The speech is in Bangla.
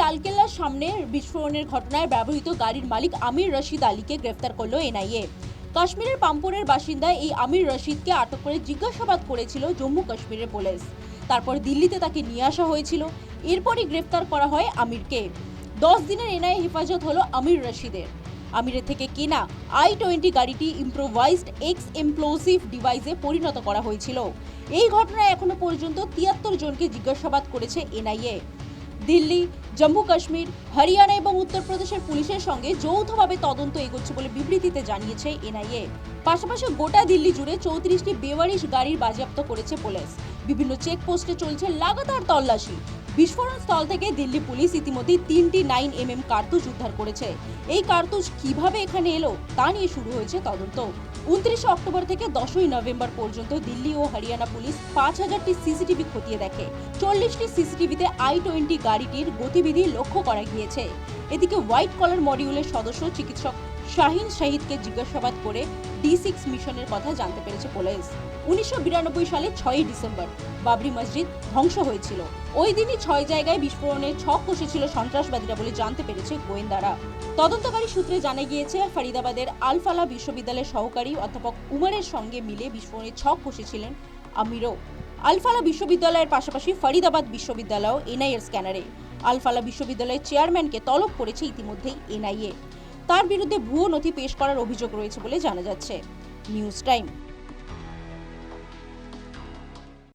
লালকেল্লার সামনে বিস্ফোরণের ঘটনায় ব্যবহৃত গাড়ির মালিক আমির রশিদ আলীকে গ্রেফতার করল এনআইএ। কাশ্মীরের পাম্পোরের বাসিন্দা এই আমির রশিদকে আটক করে জিজ্ঞাসাবাদ করেছিল জম্মু কাশ্মীরের পুলিশ। তারপর দিল্লিতে তাকে নিয়ে আসা হয়েছিল। এরপরই গ্রেফতার করা হয় আমিরকে। দশ দিনের এনআইএ হেফাজত হলো আমির রশিদের। আমিরের থেকে কেনা আই টোয়েন্টি গাড়িটি ইম্প্রোভাইজড এক্স এমপ্লোসিভ ডিভাইসে পরিণত করা হয়েছিল। এই ঘটনায় এখনও পর্যন্ত তিয়াত্তর জনকে জিজ্ঞাসাবাদ করেছে এনআইএ। দিল্লি, জম্মু, কাশ্মীর, হরিয়ানা এবং উত্তরপ্রদেশের পুলিশের সঙ্গে যৌথভাবে তদন্ত এগোচ্ছে বলে বিবৃতিতে জানিয়েছে এনআইএ। পাশাপাশি গোটা দিল্লি জুড়ে চৌত্রিশটি বেওয়ারিশ গাড়ির বাজেয়াপ্ত করেছে পুলিশ। বিভিন্ন চেকপোস্টে চলছে লাগাতার তল্লাশি। বিস্ফোরণ স্থল থেকে দিল্লি পুলিশ ইতিমধ্যেই তিনটি নাইন এম এম কার্তুজ উদ্ধার করেছে। এই কার্তুজ কীভাবে এখানে এলো তা নিয়ে শুরু হয়েছে তদন্ত। উনত্রিশে অক্টোবর থেকে দশই নভেম্বর পর্যন্ত দিল্লি ও হরিয়ানা পুলিশ পাঁচ হাজারটি সিসিটিভি খতিয়ে দেখে। চল্লিশটি সিসিটিভিতে আই টোয়েন্টি গাড়িটির গতিবিধি লক্ষ্য করা গিয়েছে। এদিকে হোয়াইট কলার মডিউলের সদস্য, চিকিৎসক শাহিন শাহিদকে জিজ্ঞাসাবাদ করে ডি সিক্স মিশনের কথা জানতে পেরেছে পুলিশ। উনিশশো বিরানব্বই সালে ছয়ই ডিসেম্বর বাবরি মসজিদ ধ্বংস হয়েছিল। ওই দিনই ছয় জায়গায় বিস্ফোরণের ছক কষেছিল সন্ত্রাসবাদীরা বলে জানতে পেরেছে গোয়েন্দারা। তদন্তকারী সূত্রে জানা গিয়েছে, ফরিদাবাদের আলফালা বিশ্ববিদ্যালয়ের সহকারী অধ্যাপক উমারের সঙ্গে মিলে বিস্ফোরণের ছক কষেছিলেন আমিরও। আলফালা বিশ্ববিদ্যালয়ের পাশাপাশি ফরিদাবাদ বিশ্ববিদ্যালয় এনআইএর স্ক্যানারে। আলফালা বিশ্ববিদ্যালয়ের চেয়ারম্যানকে তলব করেছে ইতিমধ্যেই এনআইএ। তার বিরুদ্ধে ভুয়ো নথি পেশ করার অভিযোগ রয়েছে বলে জানা যাচ্ছে। News time.